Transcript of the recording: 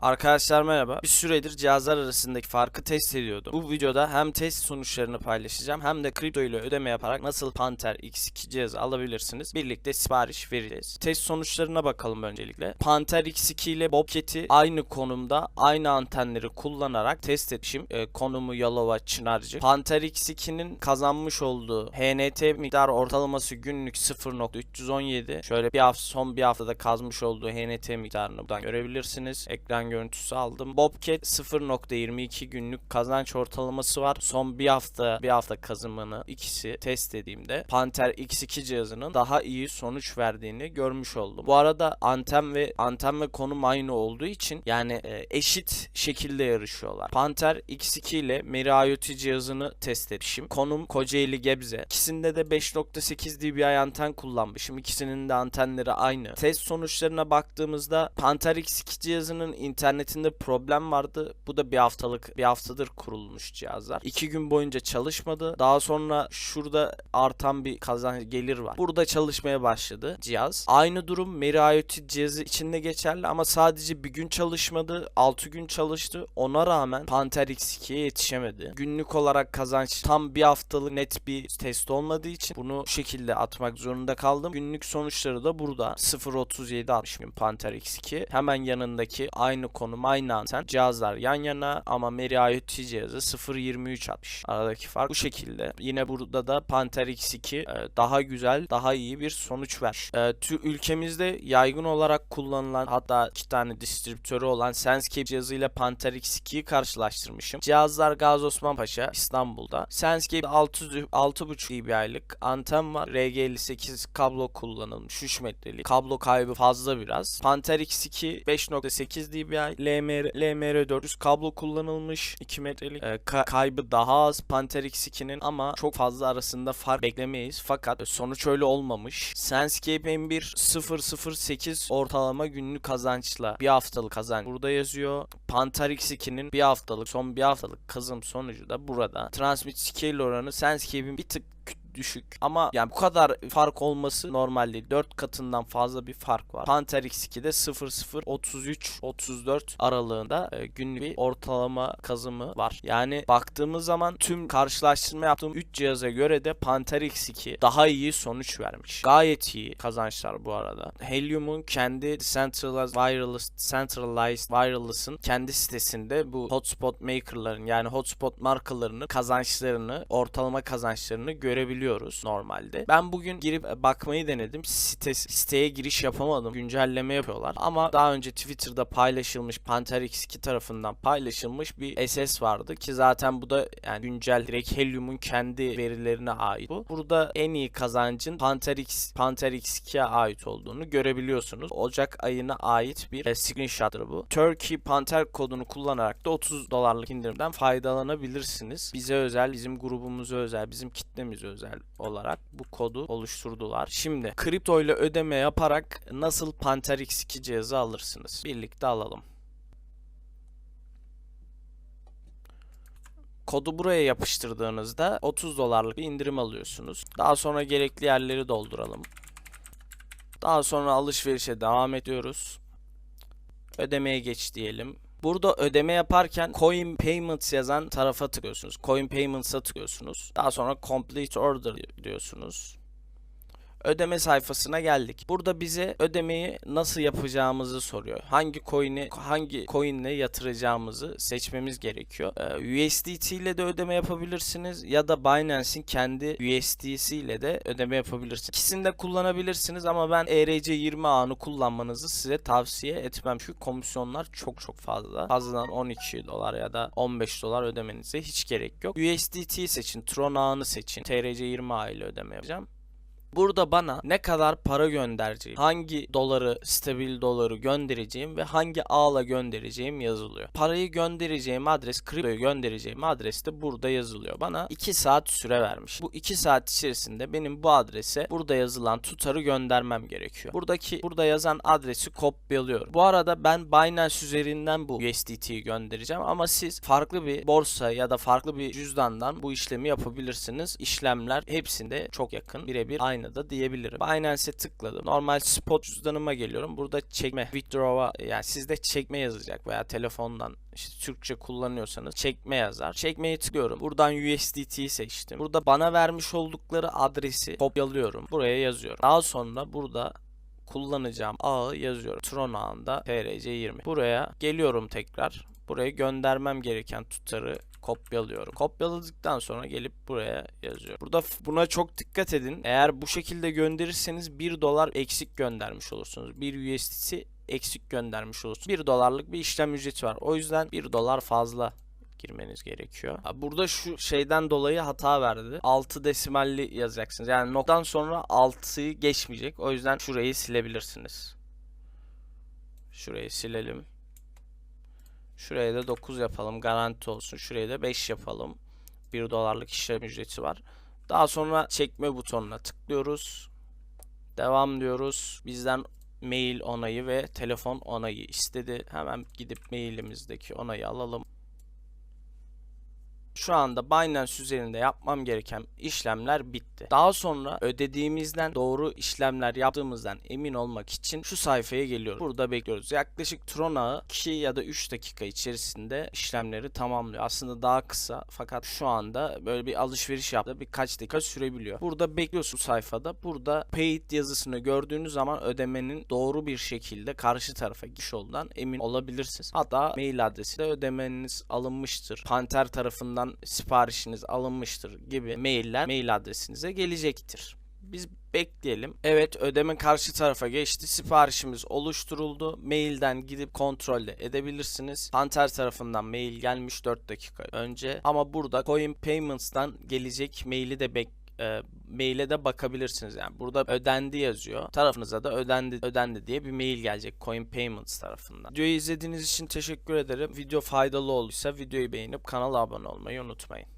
Arkadaşlar merhaba. Bir süredir cihazlar arasındaki farkı test ediyordum. Bu videoda hem test sonuçlarını paylaşacağım hem de kripto ile ödeme yaparak nasıl Panther X2 cihazı alabilirsiniz. Birlikte sipariş vereceğiz. Test sonuçlarına bakalım öncelikle. Panther X2 ile Bobcat'i aynı konumda aynı antenleri kullanarak test etmişim. Ee, konumu Yalova Çınarcı. Panther X2'nin kazanmış olduğu HNT miktar ortalaması günlük 0.317. Şöyle bir hafta son bir haftada kazmış olduğu HNT miktarını buradan görebilirsiniz. Ekran görüntüsü aldım. Bobcat 0.22 günlük kazanç ortalaması var. Son bir hafta bir hafta kazımını ikisi test ettiğimde Panther X2 cihazının daha iyi sonuç verdiğini görmüş oldum. Bu arada anten ve anten ve konum aynı olduğu için yani e, eşit şekilde yarışıyorlar. Panther X2 ile Meri IoT cihazını test etmişim. Konum Kocaeli Gebze. İkisinde de 5.8 dBi anten kullanmışım. İkisinin de antenleri aynı. Test sonuçlarına baktığımızda Panther X2 cihazının internetinde problem vardı. Bu da bir haftalık bir haftadır kurulmuş cihazlar. İki gün boyunca çalışmadı. Daha sonra şurada artan bir kazanç gelir var. Burada çalışmaya başladı cihaz. Aynı durum Meri IoT cihazı içinde geçerli ama sadece bir gün çalışmadı. 6 gün çalıştı. Ona rağmen Panther X2'ye yetişemedi. Günlük olarak kazanç tam bir haftalık net bir test olmadığı için bunu bu şekilde atmak zorunda kaldım. Günlük sonuçları da burada. 0.37 atmışım Panther X2. Hemen yanındaki aynı konum aynı anten. Cihazlar yan yana ama Meri IoT cihazı 0.23 atmış. Aradaki fark bu şekilde. Yine burada da Panther X2 e, daha güzel, daha iyi bir sonuç ver. E, ülkemizde yaygın olarak kullanılan hatta iki tane distribütörü olan Senscape cihazıyla Panther X2'yi karşılaştırmışım. Cihazlar Gazi Osman Paşa İstanbul'da. Senscape 6 6.5 dB'lik anten var. RG58 kablo kullanılmış 3 metrelik. Kablo kaybı fazla biraz. Panther X2 5.8 dBi LMR LMR400 kablo kullanılmış 2 metrelik. Ee, ka- kaybı daha az Panther X2'nin ama çok fazla arasında fark beklemeyiz. Fakat sonuç öyle olmamış. Senscape M1 008 ortalama günlük kazançla bir haftalık kazanç burada yazıyor. Panther X2'nin bir haftalık son bir haftalık kazım sonucu da burada. Transmit scale oranı Senscape'in bir tık düşük ama yani bu kadar fark olması normal değil. 4 katından fazla bir fark var. Panther X2'de 00 33 34 aralığında e, günlük bir ortalama kazımı var. Yani baktığımız zaman tüm karşılaştırma yaptığım 3 cihaza göre de Panther X2 daha iyi sonuç vermiş. Gayet iyi kazançlar bu arada. Helium'un kendi Centralized Wireless Centralized Wireless'ın kendi sitesinde bu hotspot maker'ların yani hotspot markalarını kazançlarını, ortalama kazançlarını görebiliyoruz normalde. Ben bugün girip e, bakmayı denedim. Site, siteye giriş yapamadım. Güncelleme yapıyorlar. Ama daha önce Twitter'da paylaşılmış Panther X2 tarafından paylaşılmış bir SS vardı ki zaten bu da yani güncel direkt Helium'un kendi verilerine ait bu. Burada en iyi kazancın Panther X Panther X2'ye ait olduğunu görebiliyorsunuz. Ocak ayına ait bir e, screenshot'tır bu. Turkey Panther kodunu kullanarak da 30 dolarlık indirimden faydalanabilirsiniz. Bize özel, bizim grubumuza özel, bizim kitlemize özel olarak bu kodu oluşturdular. Şimdi kripto ile ödeme yaparak nasıl Panther X2 cihazı alırsınız? Birlikte alalım. Kodu buraya yapıştırdığınızda 30 dolarlık bir indirim alıyorsunuz. Daha sonra gerekli yerleri dolduralım. Daha sonra alışverişe devam ediyoruz. Ödemeye geç diyelim. Burada ödeme yaparken Coin Payments yazan tarafa tıklıyorsunuz. Coin Payments'a tıklıyorsunuz. Daha sonra Complete Order diyorsunuz. Ödeme sayfasına geldik. Burada bize ödemeyi nasıl yapacağımızı soruyor. Hangi coin'i hangi coin'le yatıracağımızı seçmemiz gerekiyor. Ee, USDT ile de ödeme yapabilirsiniz ya da Binance'in kendi USDC ile de ödeme yapabilirsiniz. İkisini de kullanabilirsiniz ama ben E ERC20 ağını kullanmanızı size tavsiye etmem. Çünkü komisyonlar çok çok fazla. Fazladan 12 dolar ya da 15 dolar ödemenize hiç gerek yok. USDT seçin, Tron ağını seçin. TRC20 ağ ile ödeme yapacağım. Burada bana ne kadar para göndereceğim, hangi doları, stabil doları göndereceğim ve hangi ağla göndereceğim yazılıyor. Parayı göndereceğim adres, kriptoyu göndereceğim adres de burada yazılıyor. Bana 2 saat süre vermiş. Bu 2 saat içerisinde benim bu adrese burada yazılan tutarı göndermem gerekiyor. Buradaki burada yazan adresi kopyalıyorum. Bu arada ben Binance üzerinden bu USDT'yi göndereceğim ama siz farklı bir borsa ya da farklı bir cüzdandan bu işlemi yapabilirsiniz. İşlemler hepsinde çok yakın, birebir aynı da diyebilirim. Binance'e tıkladım. Normal spot cüzdanıma geliyorum. Burada çekme, withdraw'a yani sizde çekme yazacak veya telefondan işte Türkçe kullanıyorsanız çekme yazar. Çekmeye tıklıyorum. Buradan USDT'yi seçtim. Burada bana vermiş oldukları adresi kopyalıyorum. Buraya yazıyorum. Daha sonra burada kullanacağım ağı yazıyorum. Tron ağında TRC20. Buraya geliyorum tekrar. Buraya göndermem gereken tutarı kopyalıyorum. Kopyaladıktan sonra gelip buraya yazıyorum. Burada buna çok dikkat edin. Eğer bu şekilde gönderirseniz 1 dolar eksik göndermiş olursunuz. 1 USDT eksik göndermiş olursunuz. 1 dolarlık bir işlem ücreti var. O yüzden 1 dolar fazla girmeniz gerekiyor. Burada şu şeyden dolayı hata verdi. 6 desimalli yazacaksınız. Yani noktadan sonra 6'yı geçmeyecek. O yüzden şurayı silebilirsiniz. Şurayı silelim. Şuraya da 9 yapalım. Garanti olsun. Şuraya da 5 yapalım. 1 dolarlık işlem ücreti var. Daha sonra çekme butonuna tıklıyoruz. Devam diyoruz. Bizden mail onayı ve telefon onayı istedi. Hemen gidip mailimizdeki onayı alalım. Şu anda Binance üzerinde yapmam gereken işlemler bitti. Daha sonra ödediğimizden doğru işlemler yaptığımızdan emin olmak için şu sayfaya geliyoruz. Burada bekliyoruz. Yaklaşık Tron ağı 2 ya da 3 dakika içerisinde işlemleri tamamlıyor. Aslında daha kısa fakat şu anda böyle bir alışveriş yaptı birkaç dakika sürebiliyor. Burada bekliyorsun sayfada. Burada paid yazısını gördüğünüz zaman ödemenin doğru bir şekilde karşı tarafa gidiş olduğundan emin olabilirsiniz. Hatta mail adresi de ödemeniz alınmıştır. Panter tarafından siparişiniz alınmıştır gibi mailler mail adresinize gelecektir. Biz bekleyelim. Evet ödeme karşı tarafa geçti. Siparişimiz oluşturuldu. Mailden gidip kontrol de edebilirsiniz. Panter tarafından mail gelmiş 4 dakika önce. Ama burada Coin Payments'tan gelecek maili de bek e, maile de bakabilirsiniz. Yani burada ödendi yazıyor. Tarafınıza da ödendi ödendi diye bir mail gelecek Coin Payments tarafından. Videoyu izlediğiniz için teşekkür ederim. Video faydalı olduysa videoyu beğenip kanala abone olmayı unutmayın.